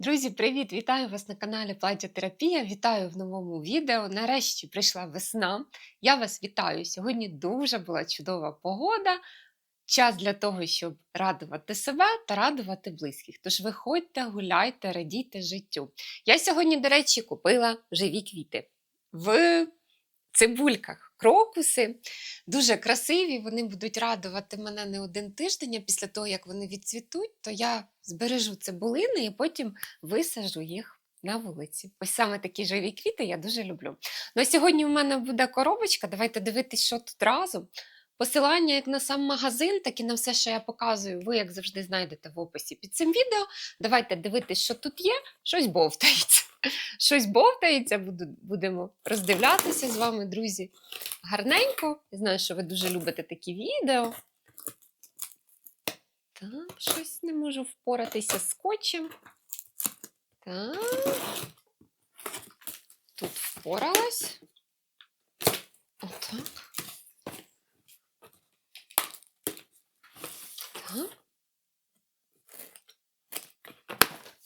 Друзі, привіт! Вітаю вас на каналі Плаття-терапія. Вітаю в новому відео. Нарешті прийшла весна. Я вас вітаю. Сьогодні дуже була чудова погода. Час для того, щоб радувати себе та радувати близьких. Тож виходьте, гуляйте, радійте життю. Я сьогодні, до речі, купила живі квіти в цибульках. Крокуси дуже красиві, вони будуть радувати мене не один тиждень, а після того, як вони відцвітуть, то я збережу цибулини і потім висажу їх на вулиці. Ось саме такі живі квіти я дуже люблю. Ну а сьогодні в мене буде коробочка. Давайте дивитись, що тут разом. Посилання як на сам магазин, так і на все, що я показую, ви, як завжди, знайдете в описі під цим відео. Давайте дивитись, що тут є, щось бовтається. Щось бовтається, будемо роздивлятися з вами, друзі. Гарненько. Я знаю, що ви дуже любите такі відео. Так, щось не можу впоратися з скотчем. Так. Тут впоралась. Отак. Так.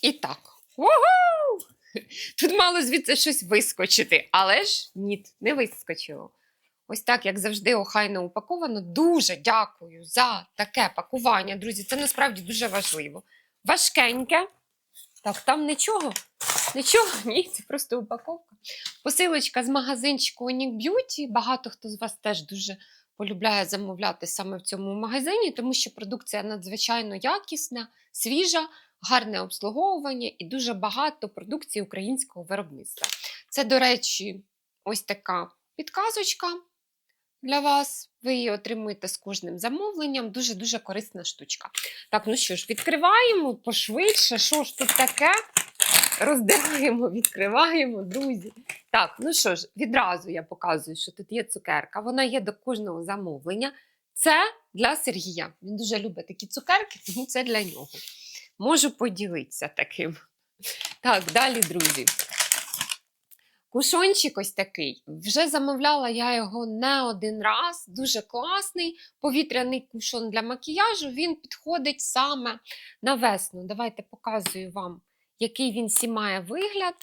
І так. Угу! Тут мало звідси щось вискочити, але ж ні, не вискочило. Ось так, як завжди, охайно упаковано. Дуже дякую за таке пакування, друзі. Це насправді дуже важливо. Важкеньке. Так, там нічого. Нічого, ні, це просто упаковка. Посилочка з магазинчику Unique Beauty. Багато хто з вас теж дуже полюбляє замовляти саме в цьому магазині, тому що продукція надзвичайно якісна, свіжа, гарне обслуговування і дуже багато продукції українського виробництва. Це, до речі, ось така підказочка для вас. Ви її отримуєте з кожним замовленням. Дуже-дуже корисна штучка. Так, ну що ж, відкриваємо пошвидше. Що ж тут таке? Роздираємо, відкриваємо, друзі. Так, ну що ж, відразу я показую, що тут є цукерка. Вона є до кожного замовлення. Це для Сергія. Він дуже любить такі цукерки, тому це для нього. Можу поділитися таким. Так, далі, друзі. Кушончик ось такий. Вже замовляла я його не один раз. Дуже класний повітряний кушон для макіяжу. Він підходить саме на весну. Давайте показую вам, який він сі має вигляд.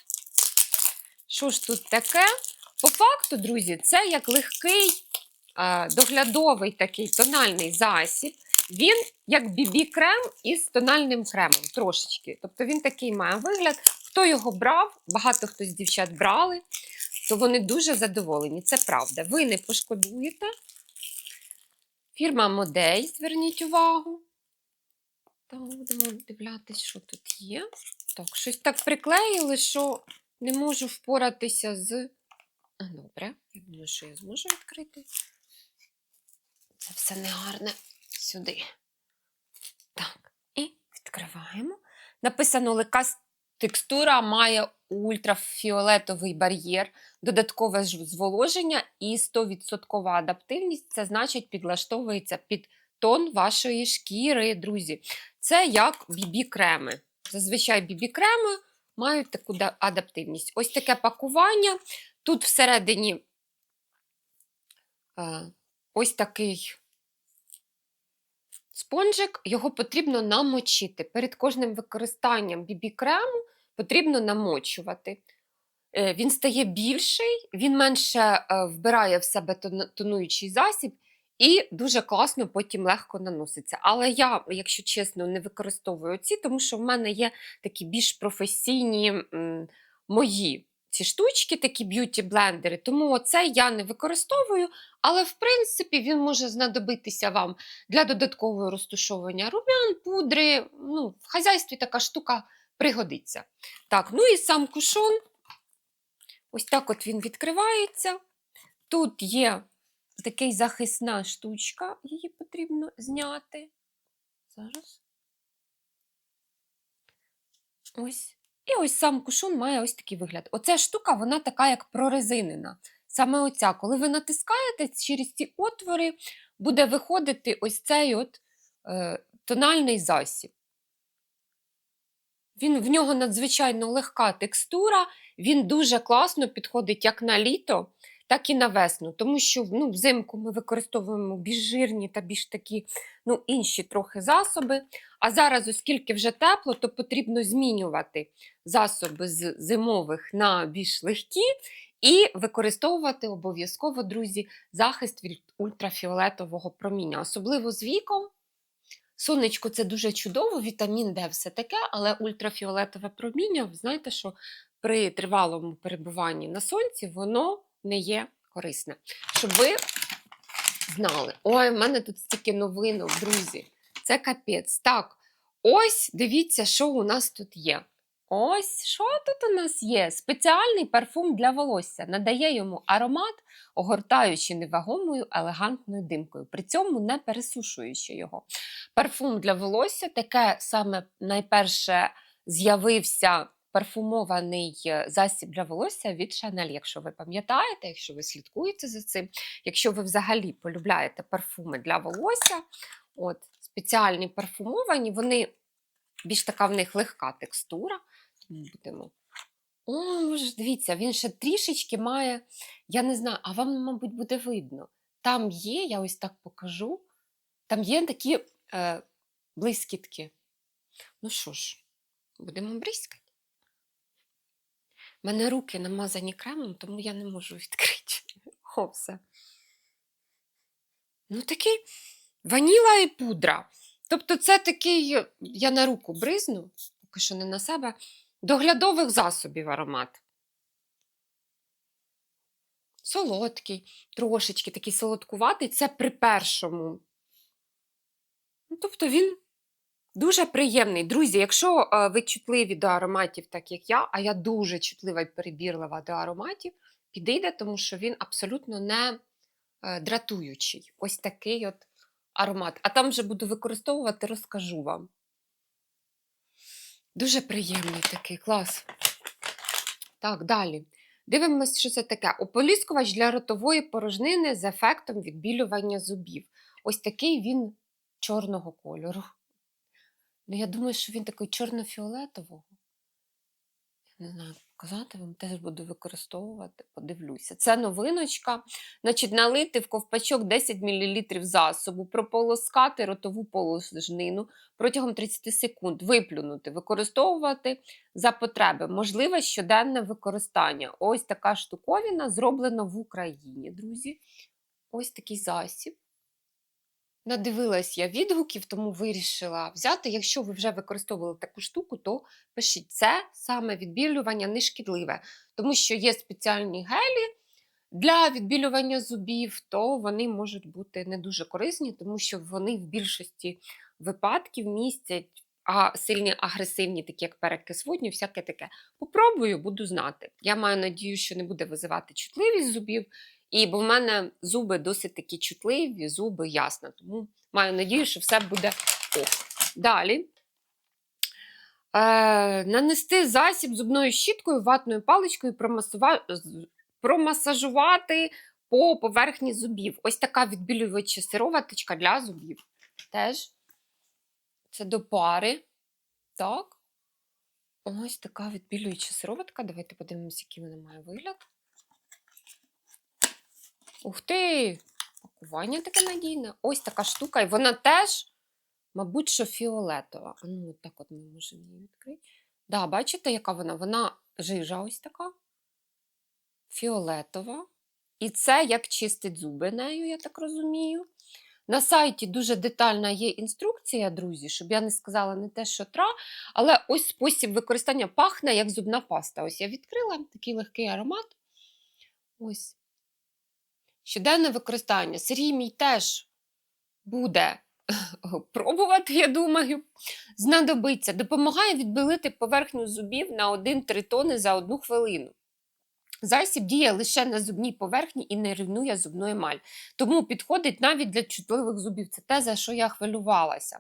Що ж тут таке? По факту, друзі, це як легкий е, доглядовий такий тональний засіб. Він як бібі-крем із тональним кремом трошечки. Тобто він такий має вигляд. Хто його брав, багато хто з дівчат брали, то вони дуже задоволені. Це правда. Ви не пошкодуєте. Фірма Модей, зверніть увагу. Так, будемо дивлятися, що тут є. Так, щось так приклеїли, що не можу впоратися з. А, Добре, я думаю, що я зможу відкрити. Це все негарне сюди. Так, і відкриваємо. Написано легка текстура має ультрафіолетовий бар'єр, додаткове зволоження і 100% адаптивність. Це значить, підлаштовується під тон вашої шкіри, друзі. Це як бібі-креми. Зазвичай бібі-креми мають таку адаптивність. Ось таке пакування. Тут всередині е, ось такий спонжик, його потрібно намочити. Перед кожним використанням бібі-крему потрібно намочувати. Е, Він стає більший, він менше е, вбирає в себе тонуючий засіб і дуже класно потім легко наноситься. Але я, якщо чесно, не використовую ці, тому що в мене є такі більш професійні мої ці штучки, такі б'юті-блендери. Тому оце я не використовую, але в принципі він може знадобитися вам для додаткового розтушовування румян, пудри. Ну, в хазяйстві така штука пригодиться. Так, ну і сам кушон. Ось так от він відкривається. Тут є такий захисна штучка, її потрібно зняти. Зараз. Ось. І ось сам кушун має ось такий вигляд. Оця штука, вона така, як прорезинена. Саме оця, коли ви натискаєте через ці отвори, буде виходити ось цей от е, тональний засіб. Він, в нього надзвичайно легка текстура, він дуже класно підходить як на літо, так і на весну. Тому що ну, взимку ми використовуємо більш жирні та більш такі ну, інші трохи засоби. А зараз, оскільки вже тепло, то потрібно змінювати засоби з зимових на більш легкі. І використовувати обов'язково, друзі, захист від ультрафіолетового проміння, особливо з віком. Сонечко це дуже чудово, вітамін Д, все таке, але ультрафіолетове проміння, ви знаєте, що при тривалому перебуванні на сонці воно не є корисне. Щоб ви знали. Ой, в мене тут стільки новинок, друзі. Це капець. Так, ось дивіться, що у нас тут є. Ось що тут у нас є? Спеціальний парфум для волосся. Надає йому аромат, огортаючи невагомою елегантною димкою, при цьому не пересушуючи його. Парфум для волосся таке саме найперше з'явився парфумований е, засіб для волосся від Chanel, якщо ви пам'ятаєте, якщо ви слідкуєте за цим, якщо ви взагалі полюбляєте парфуми для волосся, от спеціальні парфумовані, вони більш така в них легка текстура. Будемо. О, може, дивіться, він ще трішечки має, я не знаю, а вам, мабуть, буде видно. Там є, я ось так покажу, там є такі е, блискітки. Ну що ж, будемо бризкати. У мене руки намазані кремом, тому я не можу відкрити. О, все. Ну, такий ваніла і пудра. Тобто, це такий, я на руку бризну, поки що не на себе, доглядових засобів аромат. Солодкий, трошечки такий солодкуватий. Це при першому. Ну, тобто він дуже приємний. Друзі, якщо е, ви чутливі до ароматів, так як я, а я дуже чутлива і перебірлива до ароматів, підійде, тому що він абсолютно не е, дратуючий. Ось такий от аромат. А там вже буду використовувати, розкажу вам. Дуже приємний такий клас. Так, далі. Дивимось, що це таке. Ополіскувач для ротової порожнини з ефектом відбілювання зубів. Ось такий він чорного кольору. Ну, я думаю, що він такий чорно-фіолетового. Не знаю, казати вам теж буду використовувати, подивлюся. Це новиночка. Значить, налити в ковпачок 10 мл засобу, прополоскати ротову полосжнину протягом 30 секунд, виплюнути, використовувати за потреби. Можливе щоденне використання. Ось така штуковина зроблена в Україні, друзі. Ось такий засіб. Надивилась я відгуків, тому вирішила взяти. Якщо ви вже використовували таку штуку, то пишіть це саме відбілювання нешкідливе, тому що є спеціальні гелі для відбілювання зубів, то вони можуть бути не дуже корисні, тому що вони в більшості випадків містять а, сильні агресивні, такі як перекис водню, всяке таке. Попробую, буду знати. Я маю надію, що не буде визивати чутливість зубів. І бо в мене зуби досить такі чутливі, зуби ясно. Тому маю надію, що все буде ок. Далі. Е, нанести засіб зубною щіткою, ватною паличкою, промасува... промасажувати по поверхні зубів. Ось така відбілювача сироваточка для зубів. Теж це до пари. Так. Ось така відбілююча сироватка. Давайте подивимося, який вона має вигляд. Ух ти! Пакування таке надійне. Ось така штука. І вона теж, мабуть, що фіолетова. Ну, так от ми можемо її відкрити. Да, бачите, яка вона? Вона жижа ось така. Фіолетова. І це як чистить зуби нею, я так розумію. На сайті дуже детальна є інструкція, друзі, щоб я не сказала не те, що тра, але ось спосіб використання пахне як зубна паста. Ось я відкрила такий легкий аромат. Ось. Щоденне використання. Сергій мій теж буде пробувати, я думаю. Знадобиться. Допомагає відбілити поверхню зубів на 1-3 тони за одну хвилину. Засіб діє лише на зубній поверхні і не руйнує зубну емаль. Тому підходить навіть для чутливих зубів. Це те, за що я хвилювалася.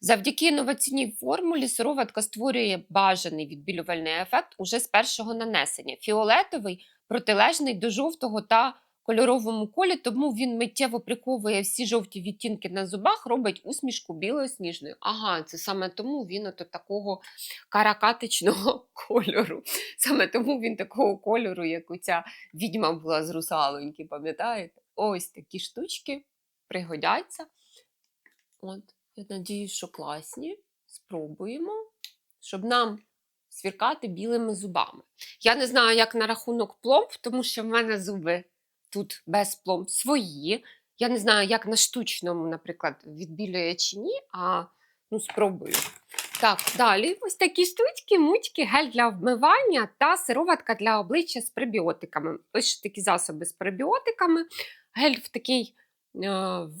Завдяки інноваційній формулі сироватка створює бажаний відбілювальний ефект уже з першого нанесення. Фіолетовий протилежний до жовтого та кольоровому колі, тому він миттєво приковує всі жовті відтінки на зубах, робить усмішку білосніжною. Ага, це саме тому він ото такого каракатичного кольору. Саме тому він такого кольору, як оця відьма була з русалоньки, пам'ятаєте? Ось такі штучки пригодяться. От, я надіюсь, що класні. Спробуємо, щоб нам свіркати білими зубами. Я не знаю, як на рахунок пломб, тому що в мене зуби тут без пломб свої. Я не знаю, як на штучному, наприклад, відбілює чи ні, а ну, спробую. Так, далі ось такі штучки, мучки, гель для вмивання та сироватка для обличчя з пребіотиками. Ось такі засоби з пребіотиками, гель в такій, е,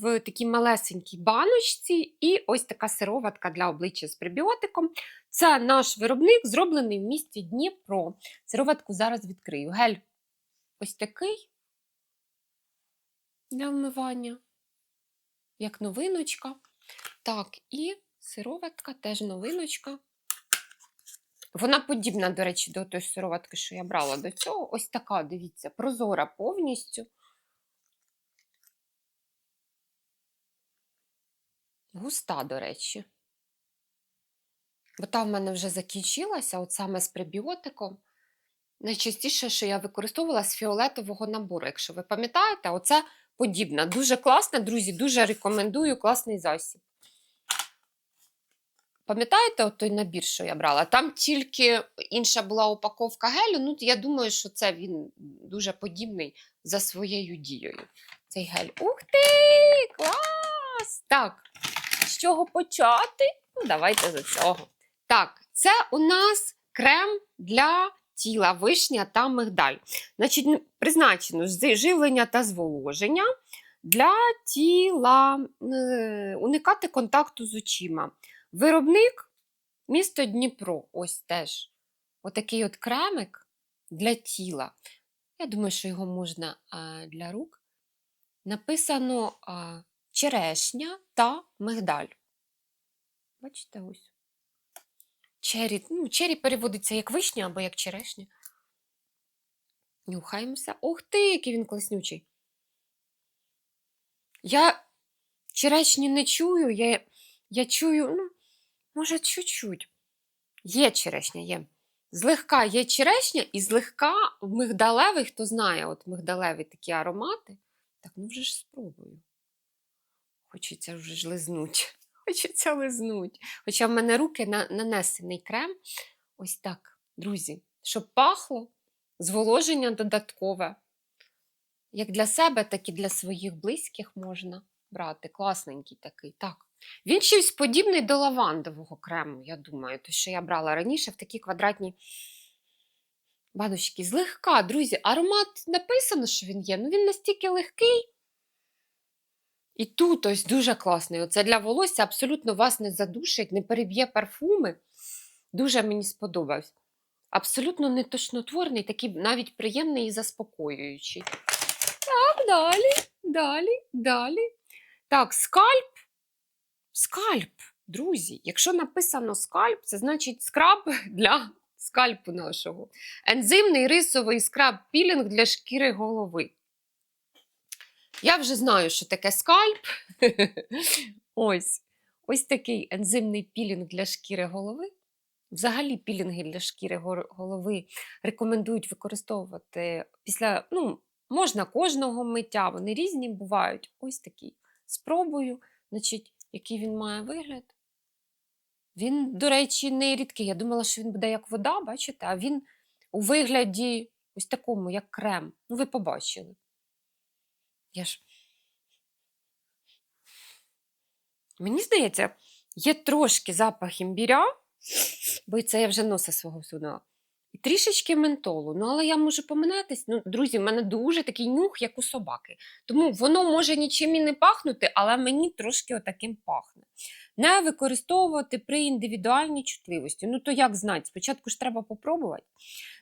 в такій малесенькій баночці, і ось така сироватка для обличчя з пребіотиком. Це наш виробник, зроблений в місті Дніпро. Сироватку зараз відкрию. Гель ось такий для вмивання, як новиночка. Так, і сироватка теж новиночка. Вона подібна, до речі, до тої сироватки, що я брала до цього. Ось така, дивіться, прозора повністю. Густа, до речі. Бо та в мене вже закінчилася, от саме з пребіотиком. Найчастіше, що я використовувала з фіолетового набору. Якщо ви пам'ятаєте, оце подібна. Дуже класна, друзі, дуже рекомендую класний засіб. Пам'ятаєте от той набір, що я брала? Там тільки інша була упаковка гелю. Ну, я думаю, що це він дуже подібний за своєю дією. Цей гель. Ух ти! Клас! Так, з чого почати? Ну, давайте з цього. Так, це у нас крем для тіла, вишня та мигдаль. Значить, призначено живлення та зволоження для тіла, е, уникати контакту з очима. Виробник місто Дніпро. Ось теж. Отакий от кремик для тіла. Я думаю, що його можна для рук. Написано черешня та мигдаль. Бачите, ось. Чері, ну, чері переводиться як вишня або як черешня. Нюхаємося. Ух ти, який він класнючий. Я черешні не чую, я, я чую, ну, може, чуть-чуть. Є черешня, є. Злегка є черешня, і злегка мигдалевий, хто знає, от мигдалеві такі аромати. Так, ну вже ж спробую. Хочеться вже ж лизнуть. Хочеться лизнуть. Хоча в мене руки на, нанесений крем. Ось так, друзі, щоб пахло, зволоження додаткове. Як для себе, так і для своїх близьких можна брати. Класненький такий. Так. Він щось подібний до лавандового крему, я думаю, те, що я брала раніше в такі квадратні баночки. Злегка, друзі, аромат написано, що він є, ну він настільки легкий. І тут ось дуже класний. Оце для волосся абсолютно вас не задушить, не переб'є парфуми. Дуже мені сподобався. Абсолютно не тошнотворний, такий навіть приємний і заспокоюючий. Так, далі, далі, далі. Так, скальп. Скальп, друзі. Якщо написано скальп, це значить скраб для скальпу нашого. Ензимний рисовий скраб пілінг для шкіри голови. Я вже знаю, що таке скальп. Ось. Ось такий ензимний пілінг для шкіри голови. Взагалі, пілінги для шкіри голови рекомендують використовувати після, ну, можна кожного миття, вони різні бувають. Ось такий. Спробую, значить, який він має вигляд. Він, до речі, не рідкий. Я думала, що він буде як вода, бачите, а він у вигляді ось такому, як крем. Ну, ви побачили. Я ж... Мені здається, є трошки запах імбіря, бо це я вже носа свого всунула. І трішечки ментолу. Ну, але я можу поминатись. Ну, друзі, в мене дуже такий нюх, як у собаки. Тому воно може нічим і не пахнути, але мені трошки отаким пахне. Не використовувати при індивідуальній чутливості. Ну, то як знати? Спочатку ж треба попробувати.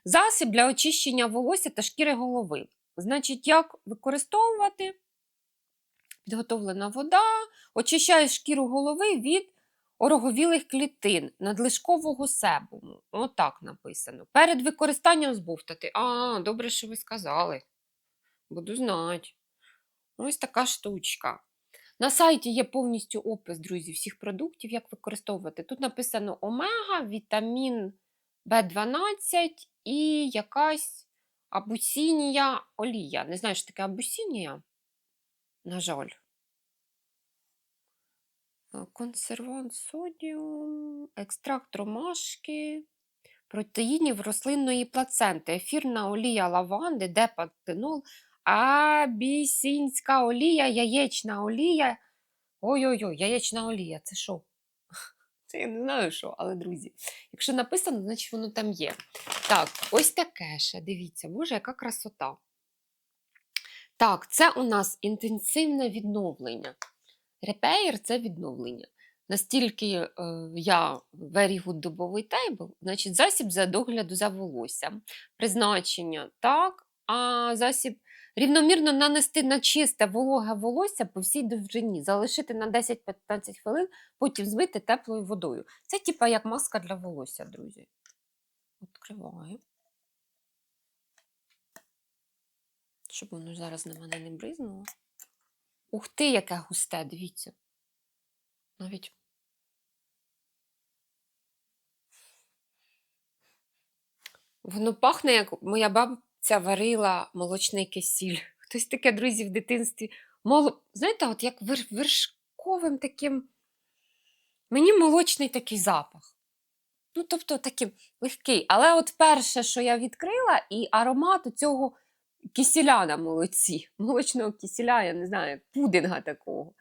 Засіб для очищення волосся та шкіри голови. Значить, як використовувати? Підготовлена вода, очищає шкіру голови від ороговілих клітин, надлишкового себуму. Отак написано. Перед використанням збовтати. А, добре, що ви сказали. Буду знати. Ось така штучка. На сайті є повністю опис, друзі, всіх продуктів, як використовувати. Тут написано омега, вітамін В12 і якась абусінія олія. Не знаю, що таке абусінія. На жаль. Е, Консервант содіум, екстракт ромашки, протеїнів рослинної плаценти, ефірна олія лаванди, депантенол, абісінська олія, яєчна олія. Ой-ой-ой, яєчна олія, це що? Це я не знаю що, але друзі, якщо написано, значить воно там є. Так, ось таке ще, дивіться, боже, яка красота. Так, це у нас інтенсивне відновлення. Repair – це відновлення. Настільки е, я very good дубовий table, значить засіб за догляду за волоссям. Призначення так, а засіб рівномірно нанести на чисте вологе волосся по всій довжині, залишити на 10-15 хвилин, потім змити теплою водою. Це типа як маска для волосся, друзі. Відкриваю. Щоб воно зараз на мене не бризнуло. Ух ти, яке густе, дивіться. Навіть. Воно пахне, як моя бабця варила молочний кисіль. Хтось таке, друзі, в дитинстві. Мол... Знаєте, от як вершковим таким. Мені молочний такий запах. Ну, тобто такий легкий. Але от перше, що я відкрила, і аромат у цього кисіля на молоці. Молочного кисіля, я не знаю, пудинга такого.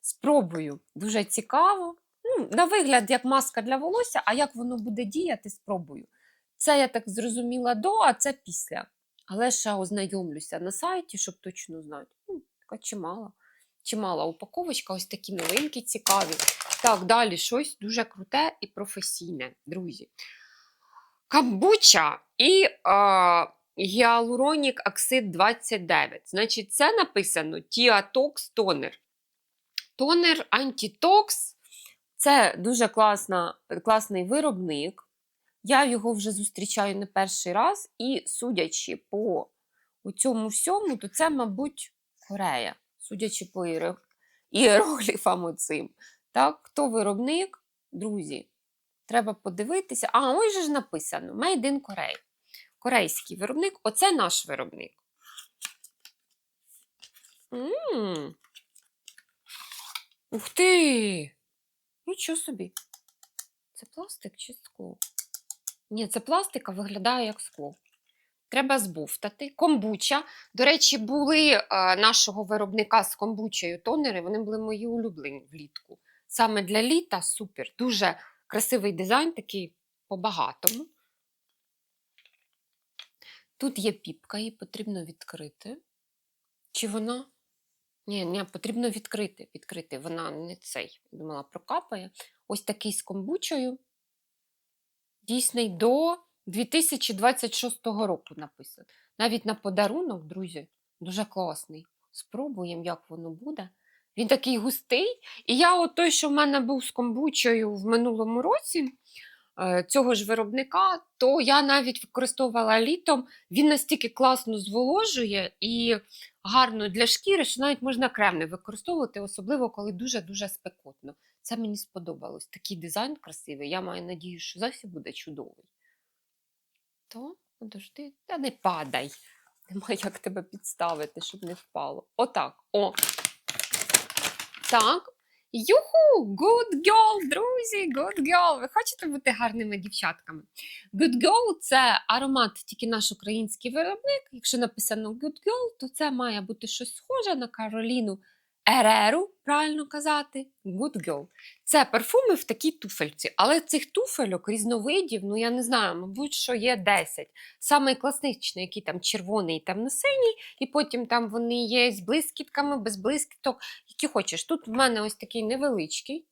Спробую. Дуже цікаво. Ну, на вигляд, як маска для волосся, а як воно буде діяти, спробую. Це я так зрозуміла до, а це після. Але ще ознайомлюся на сайті, щоб точно знати. Ну, така чимала. Чимала упаковочка, ось такі новинки цікаві. Так, далі щось дуже круте і професійне, друзі. Камбуча і а, гіалуронік оксид 29. Значить, це написано Тіатокс тонер. Тонер антитокс це дуже класна, класний виробник. Я його вже зустрічаю не перший раз, і судячи по цьому всьому, то це, мабуть, Корея, судячи по іеро- іерогліфам оцим. Так, хто виробник, друзі, треба подивитися. А, ось же ж написано: Made in Korea. Корейський виробник, оце наш виробник. м Ух ти! Нічого собі. Це пластик чи скло? Ні, це пластик, а виглядає як скло. Треба збуфтати. Комбуча. До речі, були е, нашого виробника з комбучею тонери, вони були мої улюблені влітку. Саме для літа супер. Дуже красивий дизайн, такий по-багатому. Тут є піпка, її потрібно відкрити. Чи вона? Ні, ні, потрібно відкрити. відкрити. Вона не цей. Думала, прокапає. Ось такий з комбучею. Дійсний до 2026 року написано. Навіть на подарунок, друзі, дуже класний. Спробуємо, як воно буде. Він такий густий. І я, от той, що в мене був з комбучею в минулому році, е, цього ж виробника, то я навіть використовувала літом. Він настільки класно зволожує і гарно для шкіри, що навіть можна крем не використовувати, особливо коли дуже-дуже спекотно. Це мені сподобалось. Такий дизайн красивий. Я маю надію, що засіб буде чудовий. То, подожди, та не падай. Немає як тебе підставити, щоб не впало. Отак. О. Так. Юху! Good girl, друзі! Good girl! Ви хочете бути гарними дівчатками? Good girl – це аромат тільки наш український виробник. Якщо написано Good girl, то це має бути щось схоже на Кароліну Ереру, правильно казати, Good Girl. Це парфуми в такій туфельці, але цих туфельок різновидів, ну я не знаю, мабуть, що є 10. Саме класичний, який там червоний темно-синій, і потім там вони є з блискітками, без блискіток, які хочеш. Тут в мене ось такий невеличкий.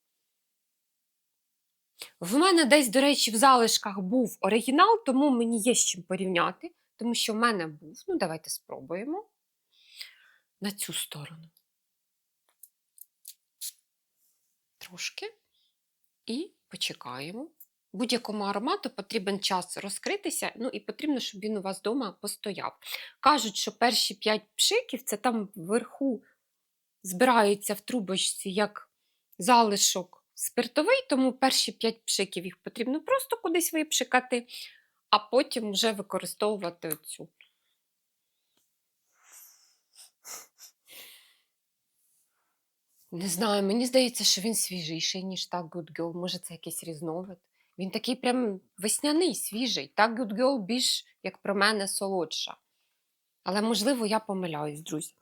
В мене десь, до речі, в залишках був оригінал, тому мені є з чим порівняти, тому що в мене був. Ну, давайте спробуємо на цю сторону. Трошки і почекаємо. Будь-якому аромату потрібен час розкритися, ну і потрібно, щоб він у вас вдома постояв. Кажуть, що перші 5 пшиків це там вверху збираються в трубочці як залишок спиртовий, тому перші 5 пшиків їх потрібно просто кудись випшикати, а потім вже використовувати оцю. Не знаю, мені здається, що він свіжіший, ніж так Good Girl. Може, це якийсь різновид. Він такий прям весняний, свіжий. Так Good Girl більш, як про мене, солодша. Але, можливо, я помиляюсь, друзі.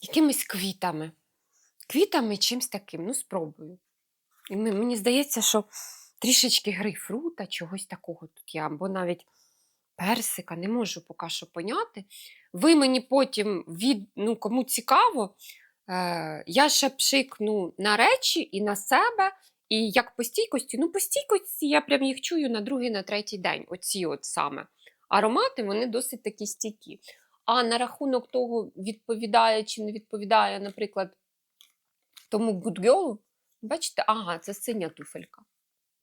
Якимись квітами. Квітами чимсь таким, ну, спробую. І мені здається, що трішечки грейпфрута, чогось такого тут є, або навіть персика, не можу поки що поняти. Ви мені потім від, ну, кому цікаво, е, я ще пшикну на речі і на себе, і як по стійкості, ну, по стійкості я прям їх чую на другий, на третій день. Оці от саме аромати, вони досить такі стійкі. А на рахунок того, відповідає чи не відповідає, наприклад, тому Good Girl, бачите, ага, це синя туфелька.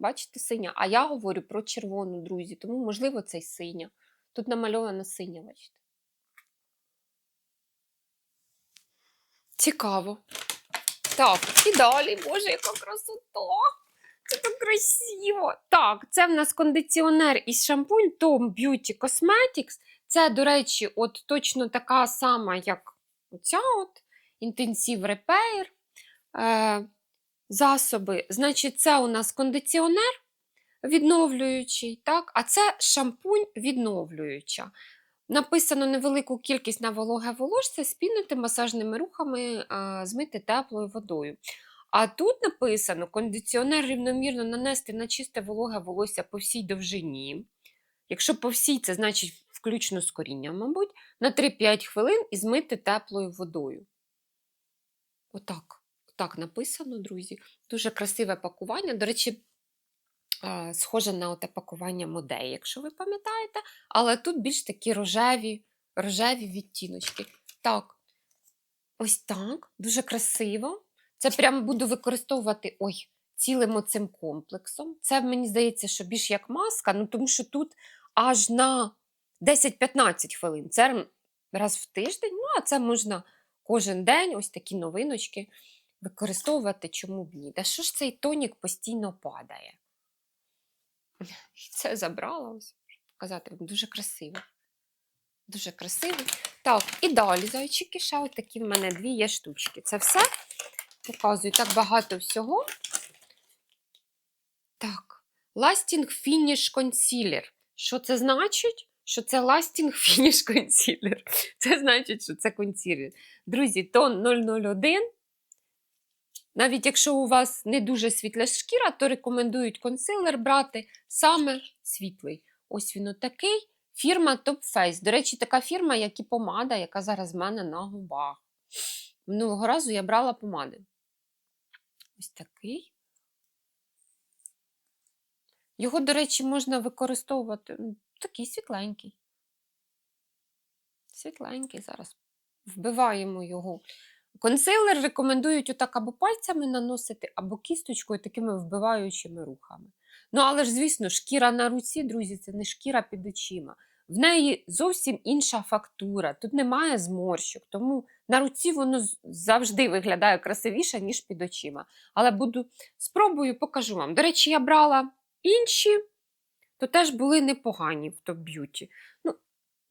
Бачите, синя. А я говорю про червону, друзі, тому, можливо, це й синя. Тут намальована синя, бачите. Цікаво. Так, і далі, боже, яка красота! Це так красиво. Так, це в нас кондиціонер і шампунь Tom Beauty Cosmetics. Це, до речі, от точно така сама, як оця от Repair. Е, засоби. Значить, це у нас кондиціонер відновлюючий, так? а це шампунь відновлююча. Написано невелику кількість на вологе волосся, спінити масажними рухами, змити теплою водою. А тут написано: кондиціонер рівномірно нанести на чисте вологе волосся по всій довжині. Якщо по всій, це значить включно з корінням, мабуть, на 3-5 хвилин і змити теплою водою. Отак. Так написано, друзі. Дуже красиве пакування. До речі, схоже на оте пакування модей, якщо ви пам'ятаєте. Але тут більш такі рожеві, рожеві відтіночки. Так, ось так, дуже красиво. Це прям буду використовувати ой, цілим оцим комплексом. Це мені здається, що більш як маска, ну тому що тут аж на 10-15 хвилин. Це раз в тиждень, ну а це можна кожен день, ось такі новиночки використовувати, чому б ні. Та що ж цей тонік постійно падає? І це забрала ось, щоб показати, дуже красивий. Дуже красивий. Так, і далі, зайчики, ще ось такі в мене дві є штучки. Це все. Показую так багато всього. Так, Lasting Finish Concealer. Що це значить? Що це Lasting Finish Concealer. Це значить, що це консілер. Друзі, тон 001. Навіть якщо у вас не дуже світла шкіра, то рекомендують консилер брати саме світлий. Ось він отакий. Фірма Top Face. До речі, така фірма, як і помада, яка зараз в мене на губах. Минулого разу я брала помади. Ось такий. Його, до речі, можна використовувати. Такий світленький. Світленький зараз. Вбиваємо його. Консилер рекомендують отак або пальцями наносити, або кісточкою такими вбиваючими рухами. Ну, але ж, звісно, шкіра на руці, друзі, це не шкіра під очима. В неї зовсім інша фактура, тут немає зморщок, тому на руці воно завжди виглядає красивіше, ніж під очима. Але буду спробую, покажу вам. До речі, я брала інші, то теж були непогані в топ б'юті. Ну,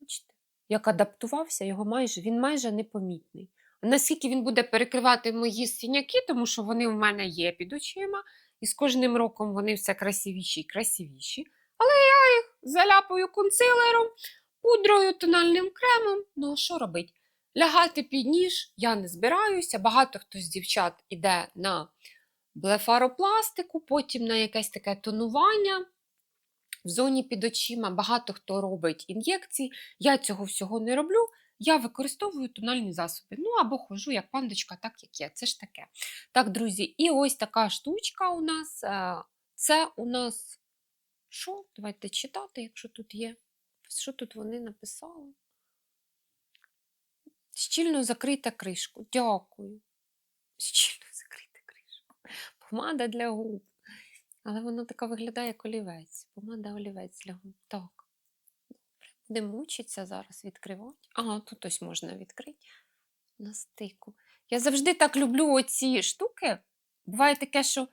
бачите, як адаптувався, його майже, він майже непомітний. Наскільки він буде перекривати мої синяки, тому що вони в мене є під очима, і з кожним роком вони все красивіші і красивіші. Але я їх заляпаю консилером, пудрою, тональним кремом. Ну, а що робить? Лягати під ніж я не збираюся. Багато хто з дівчат іде на блефаропластику, потім на якесь таке тонування в зоні під очима. Багато хто робить ін'єкції. Я цього всього не роблю. Я використовую тональні засоби. Ну або хожу як пандочка, так як є. Це ж таке. Так, друзі, і ось така штучка у нас. е, Це у нас що? Давайте читати, якщо тут є. Що тут вони написали? Щільно закрита кришку. Дякую. Щільно закрита кришку. Помада для губ. Але воно така виглядає як олівець. Помада олівець для губ. Так. Будемо мучитися зараз відкривати. Ага, тут ось можна відкрити на стику. Я завжди так люблю оці штуки. Буває таке, що,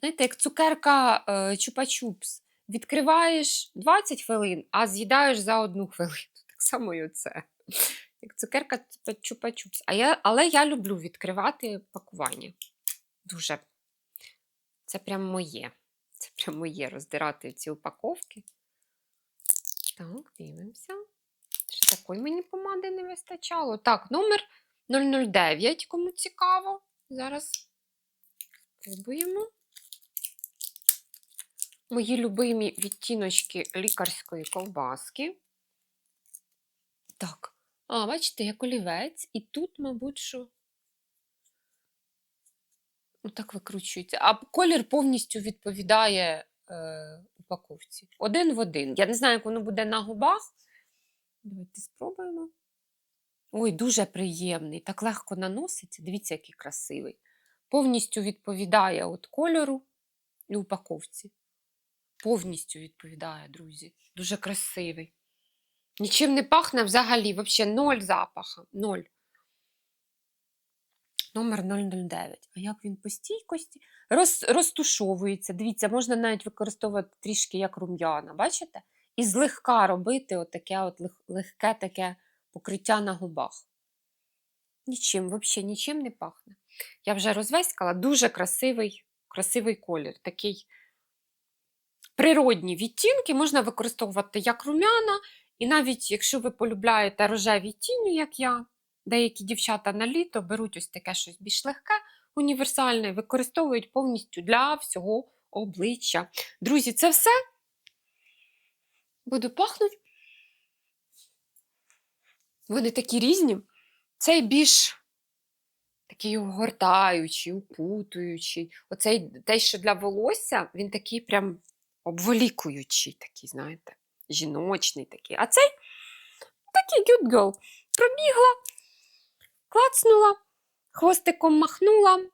знаєте, як цукерка е, чупа-чупс. Відкриваєш 20 хвилин, а з'їдаєш за одну хвилину. Так само і оце. Як цукерка чупа- чупа-чупс. А я, але я люблю відкривати пакування. Дуже. Це прям моє. Це прям моє роздирати ці упаковки. Так, дивимося. Ще такої мені помади не вистачало. Так, номер 009, кому цікаво. Зараз спробуємо. Мої любимі відтіночки лікарської ковбаски. Так. А, бачите, як олівець. І тут, мабуть, що. Отак викручується. А колір повністю відповідає е, упаковці. Один в один. Я не знаю, як воно буде на губах. Давайте спробуємо. Ой, дуже приємний. Так легко наноситься. Дивіться, який красивий. Повністю відповідає от кольору і упаковці. Повністю відповідає, друзі. Дуже красивий. Нічим не пахне взагалі, взагалі ноль запаха. Ноль. Номер 009. А як він по стійкості? Роз, розтушовується. Дивіться, можна навіть використовувати трішки як рум'яна, бачите? І злегка робити отаке от лег- легке таке покриття на губах. Нічим, взагалі нічим не пахне. Я вже розвеськала, дуже красивий, красивий колір. Такий природні відтінки можна використовувати як рум'яна, і навіть якщо ви полюбляєте рожеві тіні, як я, деякі дівчата на літо беруть ось таке щось більш легке, універсальне, використовують повністю для всього обличчя. Друзі, це все. Буду пахнути. Вони такі різні. Цей більш такий огортаючий, упутуючий. Оцей те, що для волосся, він такий прям обволікуючий, такий, знаєте, жіночний такий. А цей такий good girl. Пробігла, клацнула, хвостиком махнула.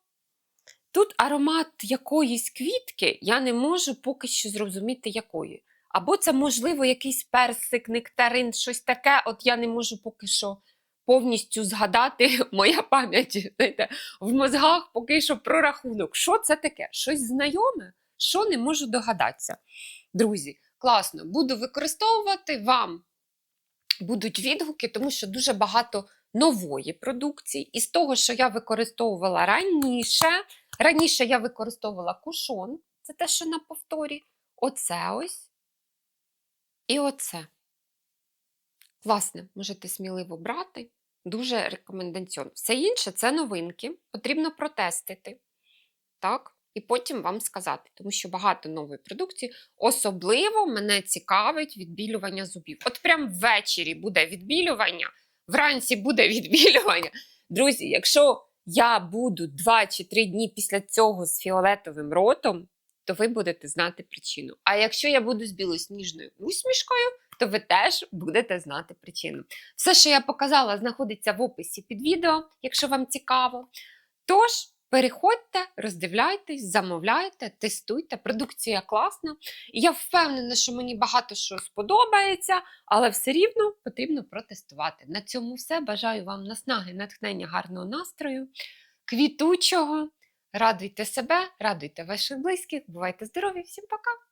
Тут аромат якоїсь квітки, я не можу поки що зрозуміти, якої. Або це, можливо, якийсь персик, нектарин, щось таке. От я не можу поки що повністю згадати моя пам'ять знаєте, в мозгах поки що про рахунок. Що це таке? Щось знайоме, що не можу догадатися. Друзі, класно, буду використовувати вам. Будуть відгуки, тому що дуже багато нової продукції. І з того, що я використовувала раніше, раніше я використовувала кушон, це те, що на повторі. Оце ось. І оце. Класне, можете сміливо брати. Дуже рекомендаціон. Все інше це новинки. Потрібно протестити. Так? І потім вам сказати, тому що багато нової продукції. Особливо мене цікавить відбілювання зубів. От прям ввечері буде відбілювання, вранці буде відбілювання. Друзі, якщо я буду 2 чи 3 дні після цього з фіолетовим ротом, то ви будете знати причину. А якщо я буду з білосніжною усмішкою, то ви теж будете знати причину. Все, що я показала, знаходиться в описі під відео, якщо вам цікаво. Тож, переходьте, роздивляйтесь, замовляйте, тестуйте. Продукція класна. Я впевнена, що мені багато що сподобається, але все рівно потрібно протестувати. На цьому все. Бажаю вам наснаги, натхнення, гарного настрою, квітучого. Радуйте себе, радуйте ваших близьких. Бувайте здорові! Всім пока!